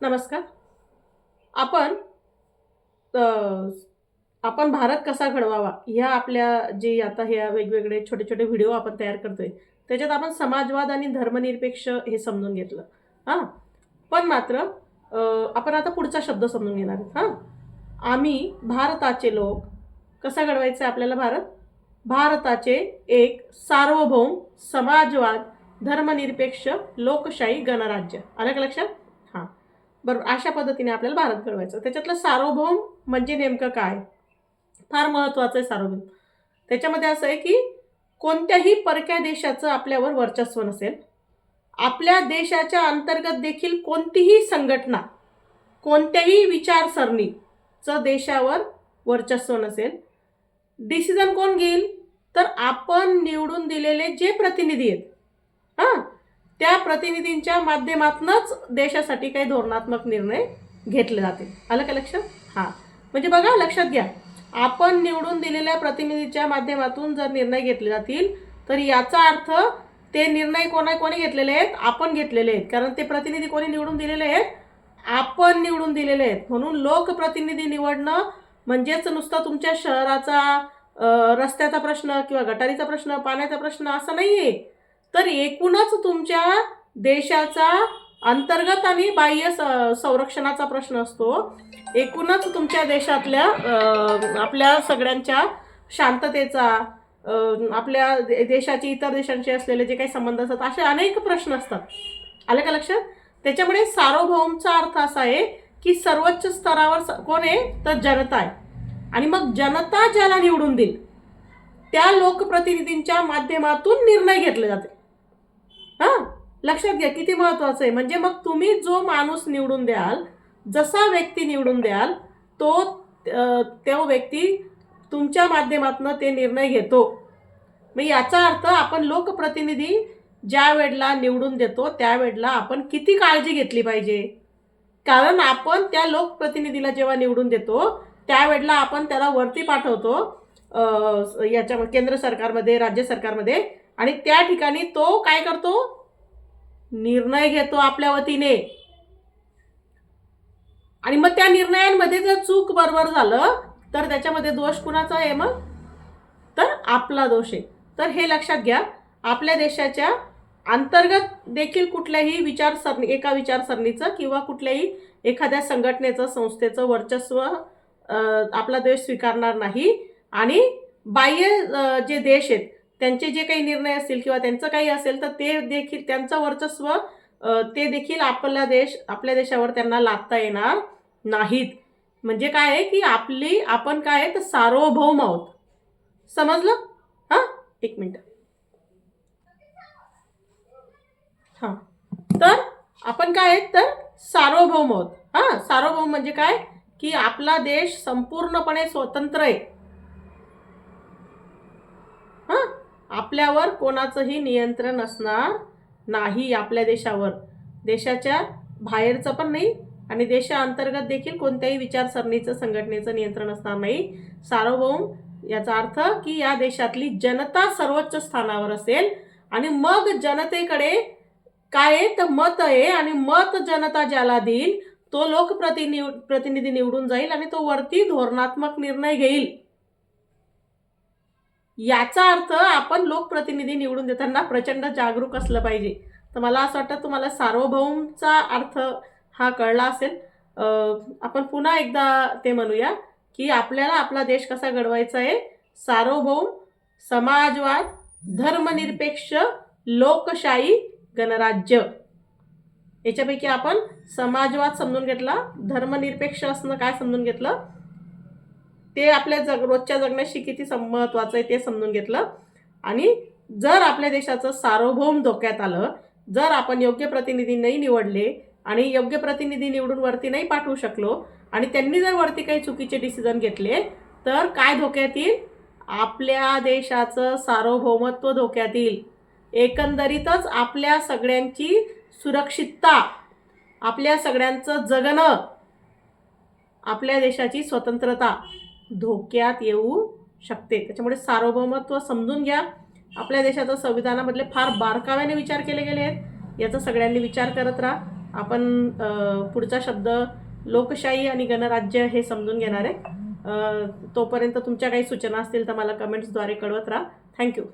नमस्कार. आपण आपण भारत कसा घडवावा? ह्या आपल्या जे आता ह्या वेगवेगळे छोटे छोटे व्हिडिओ आपण तयार करतोय त्याच्यात आपण समाजवाद आणि धर्मनिरपेक्ष हे समजून घेतलं. हां? पण मात्र आपण आता पुढचा शब्द समजून घेणार हां? आम्ही भारताचे लोक कसा घडवायचा आहे आपल्याला भारत? भारताचे एक सार्वभौम समाजवाद धर्मनिरपेक्ष लोकशाही गणराज्य. आलं का लक्षात? बरोबर अशा पद्धतीने आपल्याला भारत घडवायचा. त्याच्यातलं सार्वभौम म्हणजे नेमकं काय? फार महत्त्वाचं आहे सार्वभौम. त्याच्यामध्ये असं आहे की कोणत्याही परक्या देशाचं आपल्यावर वर्चस्व नसेल. आपल्या देशाच्या अंतर्गत देखील कोणतीही संघटना कोणत्याही विचारसरणीचं देशावर वर्चस्व नसेल. डिसिजन कोण घेईल? तर आपण निवडून दिलेले जे प्रतिनिधी आहेत. हां? प्रतिनिधींच्या माध्यमातूनच देशासाठी काही धोरणात्मक निर्णय घेतले जातील. आलं का लक्षात? हां. म्हणजे बघा लक्षात घ्या. आपण निवडून दिलेल्या प्रतिनिधीच्या माध्यमातून जर निर्णय घेतले जातील तर याचा अर्थ ते निर्णय कोणा कोणी घेतलेले आहेत? आपण घेतलेले आहेत. कारण ते प्रतिनिधी कोणी निवडून दिलेले आहेत? आपण निवडून दिलेले आहेत. म्हणून लोकप्रतिनिधी निवडणं म्हणजेच नुसतं तुमच्या शहराचा रस्त्याचा प्रश्न किंवा गटारीचा प्रश्न पाण्याचा प्रश्न असा नाही आहे तर एकूणच तुमच्या देशाचा अंतर्गत आणि बाह्य स संरक्षणाचा प्रश्न असतो. एकूणच तुमच्या देशातल्या आपल्या सगळ्यांच्या शांततेचा आपल्या दे- देशाचे इतर देशांशी असलेले जे काही संबंध असतात असे अनेक प्रश्न असतात. आलं का लक्षात? त्याच्यामुळे सार्वभौमचा अर्थ असा आहे की सर्वोच्च स्तरावर स- कोण आहे? तर जनता आहे. आणि मग जनता ज्याला निवडून देईल त्या लोकप्रतिनिधींच्या माध्यमातून निर्णय घेतले जाते. हां? लक्षात घ्या किती महत्त्वाचं आहे. म्हणजे मग तुम्ही जो माणूस निवडून द्याल जसा व्यक्ती निवडून द्याल तो तो व्यक्ती तुमच्या माध्यमातून ते निर्णय घेतो. मग याचा अर्थ आपण लोकप्रतिनिधी ज्या वेळेला निवडून देतो त्यावेळेला आपण किती काळजी घेतली पाहिजे? कारण आपण त्या लोकप्रतिनिधीला जेव्हा निवडून देतो त्यावेळेला आपण त्याला वरती पाठवतो याच्या केंद्र सरकारमध्ये राज्य सरकारमध्ये आणि त्या ठिकाणी तो काय करतो? निर्णय घेतो आपल्या वतीने. आणि मग त्या निर्णयांमध्ये जर चूक बरोबर झालं तर त्याच्यामध्ये दोष कुणाचा आहे मग? तर आपला दोष आहे. तर हे लक्षात घ्या आपल्या देशाच्या अंतर्गत देखील कुठल्याही विचारसरणी एका विचारसरणीचं किंवा कुठल्याही एखाद्या संघटनेचं संस्थेचं वर्चस्व आपला देश स्वीकारणार नाही. आणि बाह्य जे देश आहेत त्यांचे जे काही निर्णय असतील किंवा त्यांचं काही असेल तर ते देखील त्यांचं वर्चस्व ते देखील आपला देश आपल्या देशावर त्यांना लादता येणार नाहीत. म्हणजे काय आहे की आपली आपण काय आहे तर सार्वभौम आहोत. समजलं? हां? एक मिनटं. हां. तर आपण काय आहेत तर सार्वभौम आहोत. हां सार्वभौम म्हणजे काय? की आपला देश संपूर्णपणे स्वतंत्र आहे हां आपल्यावर कोणाचंही नियंत्रण असणार नाही आपल्या देशावर. देशाच्या बाहेरचं पण नाही आणि देशाअंतर्गत देखील कोणत्याही विचारसरणीचं संघटनेचं नियंत्रण असणार नाही. सार्वभौम याचा अर्थ की या देशातली जनता सर्वोच्च स्थानावर असेल आणि मग जनतेकडे काय आहे? तर मत आहे आणि मत जनता ज्याला देईल तो लोकप्रतिनिव प्रतिनिधी निवडून जाईल आणि तो वरती धोरणात्मक निर्णय घेईल. याचा अर्थ आपण लोकप्रतिनिधी निवडून देताना प्रचंड जागरूक असलं पाहिजे. तर मला असं वाटतं तुम्हाला सार्वभौमचा अर्थ हा कळला असेल. आपण पुन्हा एकदा ते म्हणूया की आपल्याला आपला देश कसा घडवायचा आहे? सार्वभौम समाजवाद धर्मनिरपेक्ष लोकशाही गणराज्य. याच्यापैकी आपण समाजवाद समजून घेतला धर्मनिरपेक्ष असणं काय समजून घेतलं? ते आपल्या जग रोजच्या जगण्याशी किती सम महत्त्वाचं आहे ते समजून घेतलं. आणि जर आपल्या देशाचं सार्वभौम धोक्यात आलं जर आपण योग्य प्रतिनिधी नाही निवडले आणि योग्य प्रतिनिधी निवडून वरती नाही पाठवू शकलो आणि त्यांनी जर वरती काही चुकीचे डिसिजन घेतले तर काय धोक्यात येईल? आपल्या देशाचं सार्वभौमत्व धोक्यात येईल. एकंदरीतच आपल्या सगळ्यांची सुरक्षितता आपल्या सगळ्यांचं जगणं आपल्या देशाची स्वतंत्रता. धोक्यात येऊ शकते. त्याच्यामुळे सार्वभौमत्व समजून घ्या. आपल्या देशाच्या संविधानामधले फार बारकाव्याने विचार केले गेले आहेत. याचा सगळ्यांनी विचार करत राहा. आपण पुढचा शब्द लोकशाही आणि गणराज्य हे समजून घेणार आहे. तोपर्यंत तुमच्या काही सूचना असतील तर मला कमेंट्सद्वारे कळवत राहा. थँक्यू.